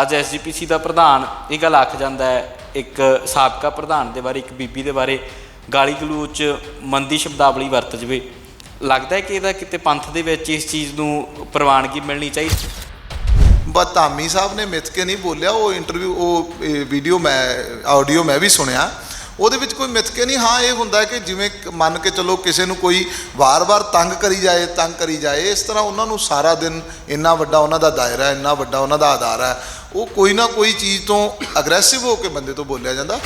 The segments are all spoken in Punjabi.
ਅੱਜ ਐਸਜੀਪੀਸੀ ਦਾ ਪ੍ਰਧਾਨ ਇਹ ਗੱਲ ਆਖ ਜਾਂਦਾ ਹੈ, ਇੱਕ ਸਾਬਕਾ ਪ੍ਰਧਾਨ ਦੇ ਬਾਰੇ, ਇੱਕ ਬੀਬੀ ਦੇ ਬਾਰੇ, ਗਾਲੀ ਗਲੂਚ, ਮੰਦੀ ਸ਼ਬਦਾਵਲੀ ਵਰਤ ਜਵੇ। ਲੱਗਦਾ ਹੈ ਕਿ ਇਹਦਾ ਕਿਤੇ ਪੰਥ ਦੇ ਵਿੱਚ ਇਸ ਚੀਜ਼ ਨੂੰ ਪ੍ਰਵਾਨਗੀ ਮਿਲਣੀ ਚਾਹੀਦੀ? ਬਸ ਧਾਮੀ ਸਾਹਿਬ ਨੇ ਮਿੱਥ ਕੇ ਨਹੀਂ ਬੋਲਿਆ, ਉਹ ਇੰਟਰਵਿਊ ਉਹ ਵੀਡੀਓ ਮੈਂ ਆਡੀਓ ਮੈਂ ਵੀ ਸੁਣਿਆ। ਉਹਦੇ ਵਿੱਚ ਕੋਈ ਮਿੱਥ ਕੇ ਨਹੀਂ ਹਾਂ ਇਹ ਹੁੰਦਾ ਕਿ ਜਿਵੇਂ ਮੰਨ ਕੇ ਚੱਲੋ ਕਿਸੇ ਨੂੰ ਕੋਈ ਵਾਰ-ਵਾਰ ਤੰਗ ਕਰੀ ਜਾਏ ਤੰਗ ਕਰੀ ਜਾਏ ਇਸ ਤਰ੍ਹਾਂ ਉਹਨਾਂ ਨੂੰ ਸਾਰਾ ਦਿਨ ਇੰਨਾ ਵੱਡਾ ਉਹਨਾਂ ਦਾ ਦਾਇਰਾ ਇੰਨਾ ਵੱਡਾ ਉਹਨਾਂ ਦਾ ਆਧਾਰ ਹੈ ਉਹ ਕੋਈ ਨਾ ਕੋਈ ਚੀਜ਼ ਤੋਂ ਅਗਰੈਸਿਵ ਹੋ ਕੇ ਬੰਦੇ ਤੋਂ ਬੋਲਿਆ ਜਾਂਦਾ।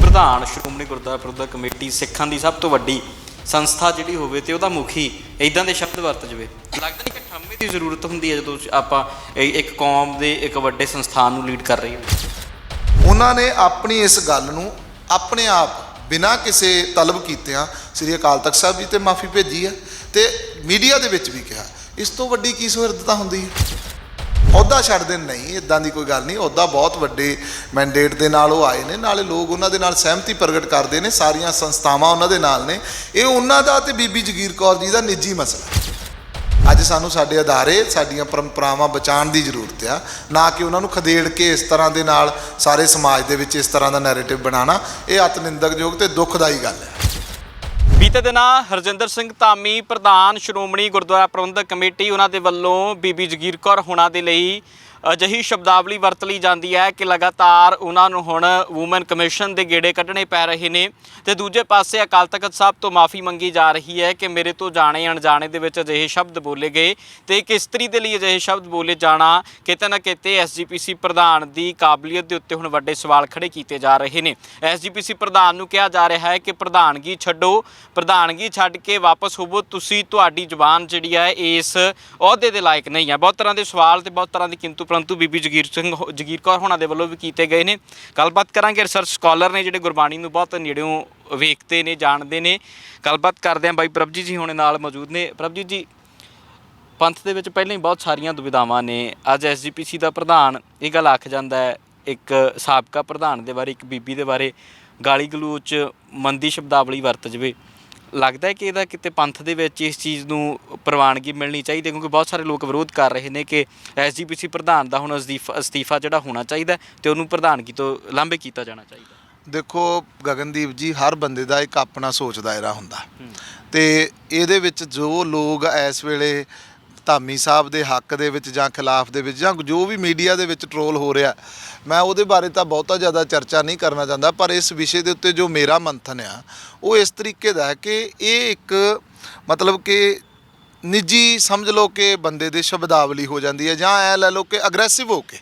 ਪ੍ਰਧਾਨ ਸ਼੍ਰੋਮਣੀ ਗੁਰਦੁਆਰਾ ਪ੍ਰਬੰਧਕ ਕਮੇਟੀ ਸਿੱਖਾਂ ਦੀ ਸਭ ਤੋਂ ਵੱਡੀ ਸੰਸਥਾ ਜਿਹੜੀ ਹੋਵੇ ਤੇ ਉਹਦਾ ਮੁਖੀ ਇਦਾਂ ਦੇ ਸ਼ਬਦ ਵਰਤ ਜਵੇ। ਲੱਗਦਾ ਨਹੀਂ ਕਿ ਠੰਮੇ ਦੀ ਜ਼ਰੂਰਤ ਹੁੰਦੀ ਹੈ ਜਦੋਂ ਆਪਾਂ ਇੱਕ ਕੌਮ ਦੇ ਇੱਕ ਵੱਡੇ ਸੰਸਥਾਨ ਨੂੰ ਲੀਡ ਕਰ ਰਹੀ ਹੋਵੇ ਉਹਨਾਂ ਨੇ ਆਪਣੀ ਇਸ ਗੱਲ ਨੂੰ ਆਪਣੇ ਆਪ ਬਿਨਾਂ ਕਿਸੇ ਤਲਬ ਕੀਤਿਆਂ ਸ੍ਰੀ ਅਕਾਲ ਤਖਤ ਸਾਹਿਬ ਜੀ ਤੇ ਮਾਫੀ ਭੇਜੀ ਹੈ ਤੇ ਮੀਡੀਆ ਦੇ ਵਿੱਚ ਵੀ ਕਿਹਾ, ਇਸ ਤੋਂ ਵੱਡੀ ਕੀ ਸੁਹਿਰਦਤਾ ਹੁੰਦੀ ਹੈ ਅਹੁਦਾ ਛੱਡ ਦੇਣ ਨਹੀਂ ਇਦਾਂ ਦੀ ਕੋਈ ਗੱਲ ਨਹੀਂ, ਅਹੁਦਾ ਬਹੁਤ ਵੱਡੇ ਮੈਂਡੇਟ ਦੇ ਨਾਲ ਉਹ ਆਏ ਨੇ, ਨਾਲੇ ਲੋਕ ਉਹਨਾਂ ਦੇ ਨਾਲ ਸਹਿਮਤੀ ਪ੍ਰਗਟ ਕਰਦੇ ਨੇ, ਸਾਰੀਆਂ ਸੰਸਥਾਵਾਂ ਉਹਨਾਂ ਦੇ ਨਾਲ ਨੇ, ਇਹ ਉਹਨਾਂ ਦਾ ਤੇ ਬੀਬੀ ਜਗੀਰ ਕੌਰ ਜੀ ਦਾ ਨਿੱਜੀ ਮਸਲਾ। ਅੱਜ ਸਾਨੂੰ ਸਾਡੇ ਅਦਾਰੇ ਸਾਡੀਆਂ ਪਰੰਪਰਾਵਾਂ ਬਚਾਉਣ ਦੀ ਜ਼ਰੂਰਤ ਆ, ਨਾ ਕਿ ਉਹਨਾਂ ਨੂੰ ਖਦੇੜ ਕੇ ਇਸ ਤਰ੍ਹਾਂ ਦੇ ਨਾਲ ਸਾਰੇ ਸਮਾਜ ਦੇ ਵਿੱਚ ਇਸ ਤਰ੍ਹਾਂ ਦਾ ਨੈਰੇਟਿਵ ਬਣਾਉਣਾ, ਇਹ ਅਤ ਨਿੰਦਕਯੋਗ ਤੇ ਦੁਖਦਾਈ ਗੱਲ ਹੈ। ਬੀਤੇ ਦਿਨਾਂ ਹਰਜਿੰਦਰ ਸਿੰਘ ਧਾਮੀ, ਪ੍ਰਧਾਨ ਸ਼੍ਰੋਮਣੀ ਗੁਰਦੁਆਰਾ ਪ੍ਰਬੰਧਕ ਕਮੇਟੀ, ਉਹਨਾਂ ਦੇ ਵੱਲੋਂ ਬੀਬੀ ਜਗੀਰ ਕੌਰ ਹੋਣਾ ਦੇ ਲਈ ਅਜਿਹੀ ਸ਼ਬਦਾਵਲੀ ਵਰਤ ਲਈ ਜਾਂਦੀ ਹੈ ਕਿ ਲਗਾਤਾਰ ਉਹਨਾਂ ਨੂੰ ਹੁਣ ਔਮਨ ਕਮਿਸ਼ਨ ਦੇ ਗੇੜੇ ਕੱਢਣੇ ਪੈ ਰਹੇ ਨੇ। ਤੇ ਦੂਜੇ ਪਾਸੇ ਅਕਾਲ ਤਖਤ ਸਾਹਿਬ ਤੋਂ ਮਾਫੀ ਮੰਗੀ ਜਾ ਰਹੀ ਹੈ ਕਿ ਮੇਰੇ ਤੋਂ ਜਾਣੇ ਅਣਜਾਣੇ ਦੇ ਵਿੱਚ ਅਜਿਹੇ ਸ਼ਬਦ ਬੋਲੇ ਗਏ ਤੇ ਇੱਕ ਇਸਤਰੀ ਦੇ ਲਈ ਅਜਿਹੇ ਸ਼ਬਦ ਬੋਲੇ ਜਾਣਾ ਕਿਤੇ ਨਾ ਕਿਤੇ ਐਸਜੀਪੀਸੀ ਪ੍ਰਧਾਨ ਦੀ ਕਾਬਲੀਅਤ ਦੇ ਉੱਤੇ ਹੁਣ ਵੱਡੇ ਸਵਾਲ ਖੜੇ ਕੀਤੇ ਜਾ ਰਹੇ ਨੇ। ਐਸਜੀਪੀਸੀ ਪ੍ਰਧਾਨ ਨੂੰ ਕਿਹਾ ਜਾ ਰਿਹਾ ਹੈ ਕਿ ਪ੍ਰਧਾਨਗੀ ਛੱਡੋ ਪ੍ਰਧਾਨਗੀ ਛੱਡ ਕੇ ਵਾਪਸ ਹੋਵੋ। ਤੁਸੀਂ ਤੁਹਾਡੀ ਜ਼ੁਬਾਨ ਜਿਹੜੀ ਹੈ ਇਸ ਅਹੁਦੇ ਦੇ ਲਾਇਕ ਨਹੀਂ ਹੈ ਬਹੁਤ ਤਰ੍ਹਾਂ ਦੇ ਸਵਾਲ ਤੇ ਬਹੁਤ ਤਰ੍ਹਾਂ ਦੀ ਕਿੰਤੂ ਪਰੰਤੂ ਬੀਬੀ ਜਗੀਰ ਸਿੰਘ ਹੋ- ਜਗੀਰ ਕੌਰ ਹੋਣਾ ਦੇ ਵੱਲੋਂ ਵੀ ਕੀਤੇ ਗਏ ਨੇ। ਗੱਲਬਾਤ ਕਰਾਂਗੇ ਰਿਸਰਚ ਸਕਾਲਰ ਨੇ ਜਿਹੜੇ ਗੁਰਬਾਣੀ ਨੂੰ ਬਹੁਤ ਨੇੜਿਓਂ ਵੇਖਦੇ ਨੇ, ਜਾਣਦੇ ਨੇ। ਗੱਲਬਾਤ ਕਰਦੇ ਆਂ ਬਾਈ ਪ੍ਰਭਜੀਤ ਜੀ ਹੁਣੇ ਨਾਲ ਮੌਜੂਦ ਨੇ। ਪ੍ਰਭਜੀਤ ਜੀ, ਪੰਥ ਦੇ ਵਿੱਚ ਪਹਿਲਾਂ ਹੀ ਬਹੁਤ ਸਾਰੀਆਂ ਦੁਵਿਧਾਵਾਂ ਨੇ। ਅੱਜ ਐਸਜੀਪੀਸੀ ਦਾ ਪ੍ਰਧਾਨ, ਇਹ ਗੱਲ ਆਖ ਜਾਂਦਾ ਹੈ, ਇੱਕ ਸਾਬਕਾ ਪ੍ਰਧਾਨ ਦੇ ਬਾਰੇ, ਇੱਕ ਬੀਬੀ ਦੇ ਬਾਰੇ। ਗਾਲੀ ਗਲੂਚ ਮੰਦੀ ਸ਼ਬਦਾਵਲੀ ਵਰਤ ਜਵੇ। ਲੱਗਦਾ ਹੈ ਕਿ ਇਹਦਾ ਕਿਤੇ ਪੰਥ ਦੇ ਵਿੱਚ ਇਸ ਚੀਜ਼ ਨੂੰ ਪ੍ਰਵਾਨਗੀ ਮਿਲਣੀ ਚਾਹੀਦੀ ਹੈ? ਕਿਉਂਕਿ ਬਹੁਤ ਸਾਰੇ ਲੋਕ ਵਿਰੋਧ ਕਰ ਰਹੇ ਨੇ ਕਿ ਐਸਜੀਪੀਸੀ ਪ੍ਰਧਾਨ ਦਾ ਹੁਣ ਅਸਤੀਫਾ ਅਸਤੀਫਾ ਜਿਹੜਾ ਹੋਣਾ ਚਾਹੀਦਾ ਤੇ ਉਹਨੂੰ ਪ੍ਰਧਾਨਗੀ ਤੋਂ ਲਾਂਭੇ ਕੀਤਾ ਜਾਣਾ ਚਾਹੀਦਾ ਦੇਖੋ ਗਗਨਦੀਪ ਜੀ ਹਰ ਬੰਦੇ ਦਾ ਇੱਕ ਆਪਣਾ ਸੋਚ ਦਾਇਰਾ ਹੁੰਦਾ। ਤੇ ਇਹਦੇ ਵਿੱਚ ਜੋ ਲੋਕ ਇਸ ਵੇਲੇ ਧਾਮੀ ਸਾਹਿਬ ਦੇ ਹੱਕ ਦੇ ਵਿੱਚ ਜਾਂ ਖਿਲਾਫ ਦੇ ਵਿੱਚ ਜਾਂ ਜੋ ਵੀ ਮੀਡੀਆ ਦੇ ਵਿੱਚ ਟਰੋਲ ਹੋ ਰਿਹਾ, ਮੈਂ ਉਹਦੇ ਬਾਰੇ ਤਾਂ ਬਹੁਤਾ ਜ਼ਿਆਦਾ ਚਰਚਾ ਨਹੀਂ ਕਰਨਾ ਚਾਹੁੰਦਾ, ਪਰ ਇਸ ਵਿਸ਼ੇ ਦੇ ਉੱਤੇ ਜੋ ਮੇਰਾ ਮੰਥਨ ਆ, ਉਹ ਇਸ ਤਰੀਕੇ ਦਾ ਹੈ ਕਿ ਇਹ ਇੱਕ ਮਤਲਬ ਕਿ ਨਿੱਜੀ ਸਮਝ ਲਓ ਕਿ ਬੰਦੇ ਦੇ ਸ਼ਬਦਾਵਲੀ ਹੋ ਜਾਂਦੀ ਹੈ ਜਾਂ ਐ ਲੈ ਲਓ ਕਿ ਅਗਰੈਸਿਵ ਹੋ ਕੇ।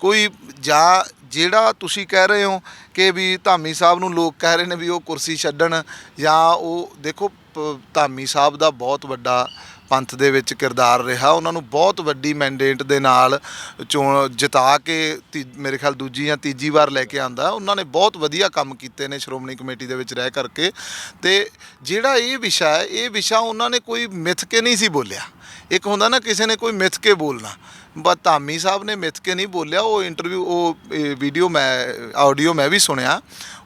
ਕੋਈ ਜਾਂ ਜਿਹੜਾ ਤੁਸੀਂ ਕਹਿ ਰਹੇ ਹੋ ਕਿ ਵੀ ਧਾਮੀ ਸਾਹਿਬ ਨੂੰ ਲੋਕ ਕਹਿ ਰਹੇ ਨੇ ਵੀ ਉਹ ਕੁਰਸੀ ਛੱਡਣ ਜਾਂ ਉਹ ਦੇਖੋ ਪ- ਧਾਮੀ ਸਾਹਿਬ ਦਾ ਬਹੁਤ ਵੱਡਾ ਪੰਥ ਦੇ ਵਿੱਚ ਕਿਰਦਾਰ ਰਿਹਾ। ਉਹਨਾਂ ਨੂੰ ਬਹੁਤ ਵੱਡੀ ਮੈਂਡੇਟ ਦੇ ਨਾਲ ਚੋਣ ਜਿਤਾ ਕੇ ਤੀ- ਮੇਰੇ ਖਿਆਲ ਦੂਜੀ ਜਾਂ ਤੀਜੀ ਵਾਰ ਲੈ ਕੇ ਆਂਦਾ। ਉਹਨਾਂ ਨੇ ਬਹੁਤ ਵਧੀਆ ਕੰਮ ਕੀਤੇ ਨੇ ਸ਼੍ਰੋਮਣੀ ਕਮੇਟੀ ਦੇ ਵਿੱਚ ਰਹਿ ਕਰਕੇ। ਤੇ ਜਿਹੜਾ ਇਹ ਵਿਸ਼ਾ ਹੈ, ਇਹ ਵਿਸ਼ਾ ਉਹਨਾਂ ਨੇ ਕੋਈ ਮਿੱਥ ਕੇ ਨਹੀਂ ਸੀ ਬੋਲਿਆ। ਇੱਕ ਹੁੰਦਾ ਨਾ ਕਿਸੇ ਨੇ ਕੋਈ ਮਿੱਥ ਕੇ ਬੋਲਣਾ। ਬਸ ਧਾਮੀ ਸਾਹਿਬ ਨੇ ਮਿੱਥ ਕੇ ਨਹੀਂ ਬੋਲਿਆ, ਉਹ ਇੰਟਰਵਿਊ ਉਹ ਵੀਡੀਓ ਮੈਂ ਆਡੀਓ ਮੈਂ ਵੀ ਸੁਣਿਆ।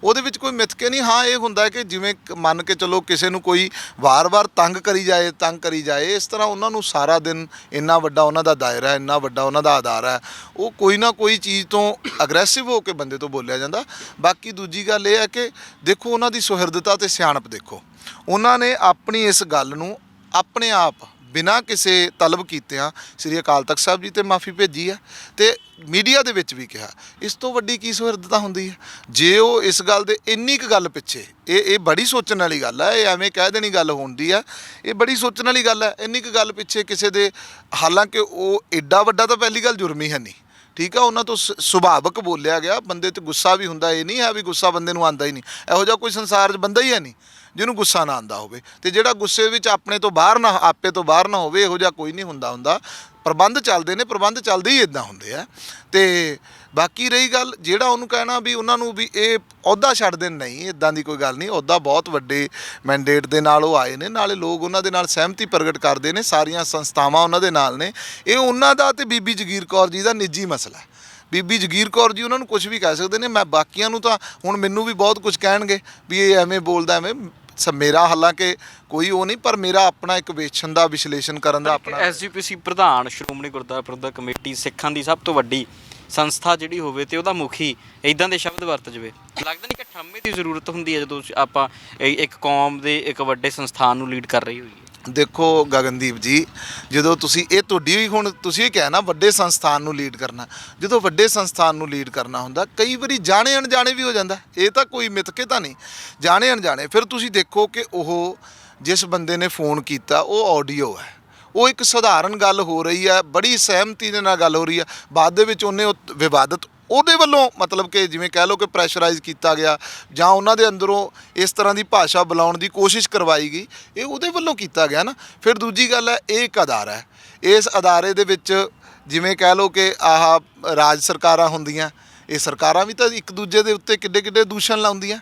ਉਹਦੇ ਵਿੱਚ ਕੋਈ ਮਿੱਥ ਕੇ ਨਹੀਂ, ਹਾਂ, ਇਹ ਹੁੰਦਾ ਕਿ ਜਿਵੇਂ ਮੰਨ ਕੇ ਚੱਲੋ ਕਿਸੇ ਨੂੰ ਕੋਈ ਵਾਰ-ਵਾਰ ਤੰਗ ਕਰੀ ਜਾਏ, ਤੰਗ ਕਰੀ ਜਾਏ, ਇਸ ਤਰ੍ਹਾਂ ਉਹਨਾਂ ਨੂੰ ਸਾਰਾ ਦਿਨ ਇੰਨਾ ਵੱਡਾ ਉਹਨਾਂ ਦਾ ਦਾਇਰਾ, ਇੰਨਾ ਵੱਡਾ ਉਹਨਾਂ ਦਾ ਆਧਾਰ ਹੈ। ਉਹ ਕੋਈ ਨਾ ਕੋਈ ਚੀਜ਼ ਤੋਂ ਅਗਰੈਸਿਵ ਹੋ ਕੇ ਬੰਦੇ ਤੋਂ ਬੋਲਿਆ ਜਾਂਦਾ। ਬਾਕੀ ਦੂਜੀ ਗੱਲ ਇਹ ਹੈ ਕਿ ਦੇਖੋ, ਉਹਨਾਂ ਦੀ ਸੁਹਿਰਦਤਾ ਤੇ ਸਿਆਣਪ ਦੇਖੋ। ਉਹਨਾਂ ਨੇ ਆਪਣੀ ਇਸ ਗੱਲ ਨੂੰ ਆਪਣੇ ਆਪ ਬਿਨਾਂ ਕਿਸੇ ਤਲਬ ਕੀਤਿਆਂ ਸ੍ਰੀ ਅਕਾਲ ਤਖਤ ਸਾਹਿਬ ਜੀ ਤੇ ਮਾਫੀ ਭੇਜੀ ਹੈ ਤੇ ਮੀਡੀਆ ਦੇ ਵਿੱਚ ਵੀ ਕਿਹਾ, ਇਸ ਤੋਂ ਵੱਡੀ ਕੀ ਸੁਹਿਰਦਤਾ ਹੁੰਦੀ ਹੈ ਜੇ ਉਹ ਇਸ ਗੱਲ ਦੇ ਇੰਨੀ ਕੁ ਗੱਲ ਪਿੱਛੇ, ਇਹ ਇਹ ਬੜੀ ਸੋਚਣ ਵਾਲੀ ਗੱਲ ਹੈ ਇਹ ਐਵੇਂ ਕਹਿ ਦੇਣੀ ਗੱਲ ਹੁੰਦੀ ਹੈ ਇਹ ਬੜੀ ਸੋਚਣ ਵਾਲੀ ਗੱਲ ਹੈ ਇੰਨੀ ਕੁ ਗੱਲ ਪਿੱਛੇ ਕਿਸੇ ਦੇ, ਹਾਲਾਂਕਿ ਉਹ ਐਡਾ ਵੱਡਾ ਤਾਂ ਪਹਿਲੀ ਗੱਲ ਜੁਰਮ ਹੀ ਹੈ ਨਹੀਂ, ਠੀਕ ਆ, ਉਹਨਾਂ ਤੋਂ ਸ- ਸੁਭਾਵਕ ਬੋਲਿਆ ਗਿਆ, ਬੰਦੇ ਤੇ ਗੁੱਸਾ ਵੀ ਹੁੰਦਾ, ਇਹ ਨਹੀਂ ਹੈ ਵੀ ਗੁੱਸਾ ਬੰਦੇ ਨੂੰ ਆਂਦਾ ਹੀ ਨਹੀਂ, ਇਹੋ ਜਿਹਾ ਕੋਈ ਸੰਸਾਰ 'ਚ ਬੰਦਾ ਹੀ ਹੈ ਨਹੀਂ। ਜਿਹਨੂੰ ਗੁੱਸਾ ਨਾ ਆਂਦਾ ਹੋਵੇ ਤੇ ਜਿਹੜਾ ਗੁੱਸੇ ਵਿੱਚ ਆਪਣੇ ਤੋਂ ਬਾਹਰ ਨਾ, ਆਪੇ ਤੋਂ ਬਾਹਰ ਨਾ ਹੋਵੇ, ਇਹੋ ਜਿਹਾ ਕੋਈ ਨਹੀਂ ਹੁੰਦਾ ਹੁੰਦਾ। ਪ੍ਰਬੰਧ ਚੱਲਦੇ ਨੇ, ਪ੍ਰਬੰਧ ਚੱਲਦੇ ਹੀ ਇਦਾਂ ਹੁੰਦੇ ਆ। ਤੇ ਬਾਕੀ ਰਹੀ ਗੱਲ, ਜਿਹੜਾ ਉਹਨੂੰ ਕਹਿਣਾ ਵੀ ਉਹਨਾਂ ਨੂੰ ਵੀ ਇਹ ਅਹੁਦਾ ਛੱਡ ਦੇਣ, ਨਹੀਂ ਇਦਾਂ ਦੀ ਕੋਈ ਗੱਲ ਨਹੀਂ, ਅਹੁਦਾ ਬਹੁਤ ਵੱਡੇ ਮੈਂਡੇਟ ਦੇ ਨਾਲ ਉਹ ਆਏ ਨੇ, ਨਾਲੇ ਲੋਕ ਉਹਨਾਂ ਦੇ ਨਾਲ ਸਹਿਮਤੀ ਪ੍ਰਗਟ ਕਰਦੇ ਨੇ, ਸਾਰੀਆਂ ਸੰਸਥਾਵਾਂ ਉਹਨਾਂ ਦੇ ਨਾਲ ਨੇ। ਇਹ ਉਹਨਾਂ ਦਾ ਤੇ ਬੀਬੀ ਜਗੀਰ ਕੌਰ ਜੀ ਦਾ ਨਿੱਜੀ ਮਸਲਾ ਹੈ। ਬੀਬੀ ਜਗੀਰ ਕੌਰ ਜੀ ਉਹਨਾਂ ਨੂੰ ਕੁਝ ਵੀ ਕਹਿ ਸਕਦੇ ਨੇ। ਮੈਂ ਬਾਕੀਆਂ ਨੂੰ ਤਾਂ ਹੁਣ ਮੈਨੂੰ ਵੀ ਬਹੁਤ ਕੁਝ ਕਹਿਣਗੇ ਵੀ ਇਹ ਐਵੇਂ ਬੋਲਦਾ ਐਵੇਂ ਸ- ਮੇਰਾ ਹਾਲਾਂਕਿ ਕੋਈ ਉਹ ਨਹੀਂ ਪਰ ਮੇਰਾ ਆਪਣਾ ਇੱਕ ਵੇਚਣ ਦਾ ਵਿਸ਼ਲੇਸ਼ਣ ਕਰਨ ਦਾ ਆਪਣਾ ਐਸਜੀਪੀਸੀ ਪ੍ਰਧਾਨ ਸ਼੍ਰੋਮਣੀ ਗੁਰਦੁਆਰਾ ਪ੍ਰਬੰਧਕ ਕਮੇਟੀ ਸਿੱਖਾਂ ਦੀ ਸਭ ਤੋਂ ਵੱਡੀ ਸੰਸਥਾ ਜਿਹੜੀ ਹੋਵੇ ਤੇ ਉਹਦਾ ਮੁਖੀ ਇਦਾਂ ਦੇ ਸ਼ਬਦ ਵਰਤ ਜਵੇ। ਲੱਗਦਾ ਨਹੀਂ ਕਿ ਠੰਮੇ ਦੀ ਜ਼ਰੂਰਤ ਹੁੰਦੀ ਹੈ ਜਦੋਂ ਆਪਾਂ ਇੱਕ ਕੌਮ ਦੇ ਇੱਕ ਵੱਡੇ ਸੰਸਥਾਨ ਨੂੰ ਲੀਡ ਕਰ ਰਹੀ ਹੋਈਏ। ਦੇਖੋ ਗਗਨਦੀਪ ਜੀ, ਜਦੋਂ ਤੁਸੀਂ ਇਹ ਤੁਹਾਡੀ ਵੀ ਹੁਣ ਤੁਸੀਂ ਵੀ ਕਿਹਾ ਨਾ ਵੱਡੇ ਸੰਸਥਾਨ ਨੂੰ ਲੀਡ ਕਰਨਾ, ਜਦੋਂ ਵੱਡੇ ਸੰਸਥਾਨ ਨੂੰ ਲੀਡ ਕਰਨਾ ਹੁੰਦਾ, ਕਈ ਵਾਰੀ ਜਾਣੇ ਅਣਜਾਣੇ ਵੀ ਹੋ ਜਾਂਦਾ, ਇਹ ਤਾਂ ਕੋਈ ਮਿੱਥਕੇ ਤਾਂ ਨਹੀਂ, ਜਾਣੇ ਅਣਜਾਣੇ, ਫਿਰ ਤੁਸੀਂ ਦੇਖੋ ਕਿ ਉਹ ਜਿਸ ਬੰਦੇ ਨੇ ਫੋਨ ਕੀਤਾ, ਉਹ ਆਡੀਓ ਹੈ, ਉਹ ਇੱਕ ਸਧਾਰਨ ਗੱਲ ਹੋ ਰਹੀ ਹੈ, ਬੜੀ ਸਹਿਮਤੀ ਦੇ ਨਾਲ ਗੱਲ ਹੋ ਰਹੀ ਹੈ, ਬਾਅਦ ਦੇ ਵਿੱਚ ਉਹਨੇ ਉਹ ਵਿਵਾਦਤ ਉਹਦੇ ਵੱਲੋਂ ਮਤਲਬ ਕਿ ਜਿਵੇਂ ਕਹਿ ਲਓ ਕਿ ਪ੍ਰੈਸ਼ਰਾਈਜ਼ ਕੀਤਾ ਗਿਆ ਜਾਂ ਉਹਨਾਂ ਦੇ ਅੰਦਰੋਂ ਇਸ ਤਰ੍ਹਾਂ ਦੀ ਭਾਸ਼ਾ ਬੁਲਾਉਣ ਦੀ ਕੋਸ਼ਿਸ਼ ਕਰਵਾਈ ਗਈ, ਇਹ ਉਹਦੇ ਵੱਲੋਂ ਕੀਤਾ ਗਿਆ ਨਾ। ਫਿਰ ਦੂਜੀ ਗੱਲ ਹੈ, ਇਹ ਇੱਕ ਅਦਾਰਾ ਹੈ। ਇਸ ਅਦਾਰੇ ਦੇ ਵਿੱਚ ਜਿਵੇਂ ਕਹਿ ਲਓ ਕਿ ਆਹ ਰਾਜ ਸਰਕਾਰਾਂ ਹੁੰਦੀਆਂ ਇਹ ਸਰਕਾਰਾਂ ਵੀ ਤਾਂ ਇੱਕ ਦੂਜੇ ਦੇ ਉੱਤੇ ਕਿੱਡੇ ਕਿੱਡੇ ਦੂਸ਼ਣ ਲਾਉਂਦੀਆਂ।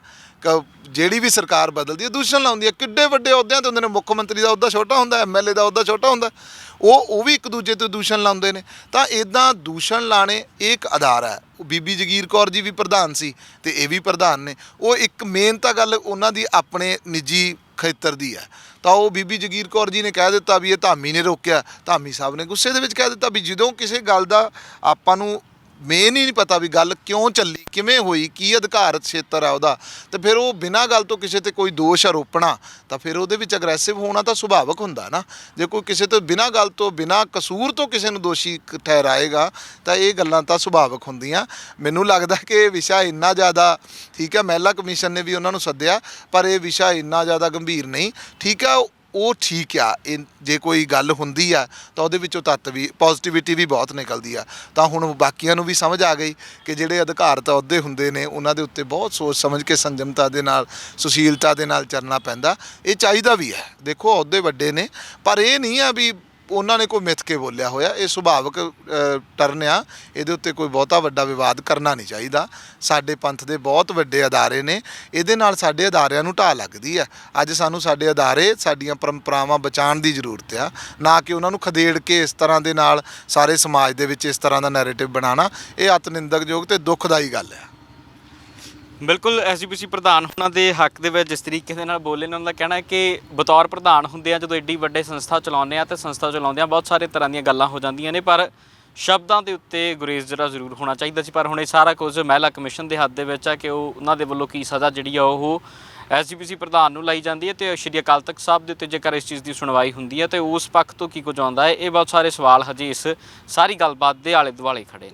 ਕ- ਜਿਹੜੀ ਵੀ ਸਰਕਾਰ ਬਦਲਦੀ ਹੈ, ਦੂਸ਼ਣ ਲਾਉਂਦੀ ਹੈ। ਕਿੱਡੇ ਵੱਡੇ ਅਹੁਦਿਆਂ ਤੇ ਹੁੰਦੇ ਨੇ, ਮੁੱਖ ਮੰਤਰੀ ਦਾ ਅਹੁਦਾ ਛੋਟਾ ਹੁੰਦਾ ਐਮਐਲਏ ਦਾ ਅਹੁਦਾ ਛੋਟਾ ਹੁੰਦਾ। ਉਹ ਉਹ ਵੀ ਇੱਕ ਦੂਜੇ ਤੇ ਦੂਸ਼ਣ ਲਾਉਂਦੇ ਨੇ। ਤਾਂ ਇਦਾਂ ਦੂਸ਼ਣ ਲਾਣੇ ਇਹ ਇੱਕ ਆਧਾਰ ਹੈ। ਉਹ ਬੀਬੀ ਜਗੀਰ ਕੌਰ ਜੀ ਵੀ ਪ੍ਰਧਾਨ ਸੀ ਤੇ ਇਹ ਵੀ ਪ੍ਰਧਾਨ ਨੇ। ਉਹ ਇੱਕ ਮੇਨ ਤਾਂ ਗੱਲ ਉਹਨਾਂ ਦੀ ਆਪਣੇ ਨਿੱਜੀ ਖੇਤਰ ਦੀ ਹੈ। ਤਾਂ ਉਹ ਬੀਬੀ ਜਗੀਰ ਕੌਰ ਜੀ ਨੇ ਕਹਿ ਦਿੱਤਾ ਵੀ ਇਹ ਧਾਮੀ ਨੇ ਰੋਕਿਆ। ਧਾਮੀ ਸਾਹਿਬ ਨੇ ਗੁੱਸੇ ਦੇ ਵਿੱਚ ਕਹਿ ਦਿੱਤਾ ਵੀ ਜਦੋਂ ਕਿਸੇ ਗੱਲ ਦਾ ਆਪਾਂ ਨੂੰ ਮੇਨ ਹੀ ਨਹੀਂ ਪਤਾ ਵੀ ਗੱਲ ਕਿਉਂ ਚੱਲੀ, ਕਿਵੇਂ ਹੋਈ, ਕੀ ਅਧਿਕਾਰਤ ਖੇਤਰ ਹੈ ਉਹਦਾ। ਤੇ ਫਿਰ ਉਹ ਬਿਨਾਂ ਗੱਲ ਤੋਂ ਕਿਸੇ ਤੇ ਕੋਈ ਦੋਸ਼ ਆਰੋਪਣਾ, ਤਾਂ ਫਿਰ ਉਹਦੇ ਵਿੱਚ ਅਗਰੈਸਿਵ ਹੋਣਾ ਤਾਂ ਸੁਭਾਵਿਕ ਹੁੰਦਾ ਨਾ। ਜੇ ਕੋਈ ਕਿਸੇ ਤੋਂ ਬਿਨਾਂ ਗੱਲ ਤੋਂ, ਬਿਨਾਂ ਕਸੂਰ ਤੋਂ ਕਿਸੇ ਨੂੰ ਦੋਸ਼ੀ ਠਹਿਰਾਏਗਾ, ਤਾਂ ਇਹ ਗੱਲਾਂ ਤਾਂ ਸੁਭਾਵਿਕ ਹੁੰਦੀਆਂ। ਮੈਨੂੰ ਲੱਗਦਾ ਕਿ ਇਹ ਵਿਸ਼ਾ ਇੰਨਾ ਜ਼ਿਆਦਾ, ਠੀਕ ਹੈ, ਮਹਿਲਾ ਕਮਿਸ਼ਨ ਨੇ ਵੀ ਉਹਨਾਂ ਨੂੰ ਸੱਦਿਆ, ਪਰ ਇਹ ਵਿਸ਼ਾ ਇੰਨਾ ਜ਼ਿਆਦਾ ਗੰਭੀਰ ਨਹੀਂ। ਠੀਕ ਹੈ ਉਹ ਠੀਕ ਆ ਇਹ ਜੇ ਕੋਈ ਗੱਲ ਹੁੰਦੀ ਆ, ਤਾਂ ਉਹਦੇ ਵਿੱਚੋਂ ਤੱਤ ਵੀ ਪੋਜ਼ਿਟਿਵਿਟੀ ਵੀ ਬਹੁਤ ਨਿਕਲਦੀ ਆ। ਤਾਂ ਹੁਣ ਬਾਕੀਆਂ ਨੂੰ ਵੀ ਸਮਝ ਆ ਗਈ ਕਿ ਜਿਹੜੇ ਅਧਿਕਾਰਤ ਅਹੁਦੇ ਹੁੰਦੇ ਨੇ, ਉਹਨਾਂ ਦੇ ਉੱਤੇ ਬਹੁਤ ਸੋਚ ਸਮਝ ਕੇ ਸੰਜਮਤਾ ਦੇ ਨਾਲ, ਸੁਸ਼ੀਲਤਾ ਦੇ ਨਾਲ ਚੱਲਣਾ ਪੈਂਦਾ। ਇਹ ਚਾਹੀਦਾ ਵੀ ਹੈ। ਦੇਖੋ ਅਹੁਦੇ ਵੱਡੇ ਨੇ, ਪਰ ਇਹ ਨਹੀਂ ਆ ਵੀ ਉਹਨਾਂ ਨੇ ਕੋਈ ਮਿੱਥ ਕੇ ਬੋਲਿਆ ਹੋਇਆ, ਇਹ ਸੁਭਾਵਿਕ ਟਰਨ ਆ। ਇਹਦੇ ਉੱਤੇ ਕੋਈ ਬਹੁਤਾ ਵੱਡਾ ਵਿਵਾਦ ਕਰਨਾ ਨਹੀਂ ਚਾਹੀਦਾ। ਸਾਡੇ ਪੰਥ ਦੇ ਬਹੁਤ ਵੱਡੇ ਅਦਾਰੇ ਨੇ। ਇਹਦੇ ਨਾਲ ਸਾਡੇ ਅਦਾਰਿਆਂ ਨੂੰ ਢਾਹ ਲੱਗਦੀ ਆ। ਅੱਜ ਸਾਨੂੰ ਸਾਡੇ ਅਦਾਰੇ ਸਾਡੀਆਂ ਪਰੰਪਰਾਵਾਂ ਬਚਾਉਣ ਦੀ ਜ਼ਰੂਰਤ ਆ। ਨਾ ਕਿ ਉਹਨਾਂ ਨੂੰ ਖਦੇੜ ਕੇ ਇਸ ਤਰ੍ਹਾਂ ਦੇ ਨਾਲ ਸਾਰੇ ਸਮਾਜ ਦੇ ਵਿੱਚ ਇਸ ਤਰ੍ਹਾਂ ਦਾ ਨੈਰੇਟਿਵ ਬਣਾਉਣਾ। ਇਹ ਅਤਨਿੰਦਕਯੋਗ ਤੇ ਦੁੱਖਦਾਈ ਗੱਲ ਆ। ਬਿਲਕੁਲ ਐਸਜੀਪੀਸੀ ਪ੍ਰਧਾਨ ਉਹਨਾਂ ਦੇ ਹੱਕ ਦੇ ਵਿੱਚ ਜਿਸ ਤਰੀਕੇ ਦੇ ਨਾਲ ਬੋਲੇ ਨੇ, ਉਹਨਾਂ ਦਾ ਕਹਿਣਾ ਹੈ ਕਿ ਬਤੌਰ ਪ੍ਰਧਾਨ ਹੁੰਦੇ ਆ, ਜਦੋਂ ਐਡੀ ਵੱਡੇ ਸੰਸਥਾ ਚਲਾਉਂਦੇ ਆ ਤੇ ਸੰਸਥਾ ਚਲਾਉਂਦੇ ਆ, ਬਹੁਤ ਸਾਰੇ ਤਰ੍ਹਾਂ ਦੀਆਂ ਗੱਲਾਂ ਹੋ ਜਾਂਦੀਆਂ ਨੇ, ਪਰ ਸ਼ਬਦਾਂ ਦੇ ਉੱਤੇ ਗੁਰੇਜ਼ ਜਿਹੜਾ ਜ਼ਰੂਰ ਹੋਣਾ ਚਾਹੀਦਾ ਸੀ, ਪਰ ਹੁਣ ਇਹ ਸਾਰਾ ਕੁਝ ਮਹਿਲਾ ਕਮਿਸ਼ਨ ਦੇ ਹੱਥ ਦੇ ਵਿੱਚ ਆ ਕਿ ਉਹ ਉਹਨਾਂ ਦੇ ਵੱਲੋਂ ਕੀ ਸਜ਼ਾ ਜਿਹੜੀ ਆ, ਉਹ ਐਸਜੀਪੀਸੀ ਪ੍ਰਧਾਨ ਨੂੰ ਲਾਈ ਜਾਂਦੀ ਹੈ ਤੇ ਸ਼੍ਰੀ ਅਕਾਲ ਤਖਤ ਸਾਹਿਬ ਦੇ ਉੱਤੇ ਜੇਕਰ ਇਸ ਚੀਜ਼ ਦੀ ਸੁਣਵਾਈ ਹੁੰਦੀ ਹੈ ਤੇ ਉਸ ਪੱਖ ਤੋਂ ਕੀ ਕੁਝ ਆਉਂਦਾ ਹੈ, ਇਹ ਬਹੁਤ ਸਾਰੇ ਸਵਾਲ ਹਜੇ ਇਸ ਸਾਰੀ ਗੱਲਬਾਤ ਦੇ ਆਲੇ ਦੁਆਲੇ ਖੜੇ ਨੇ।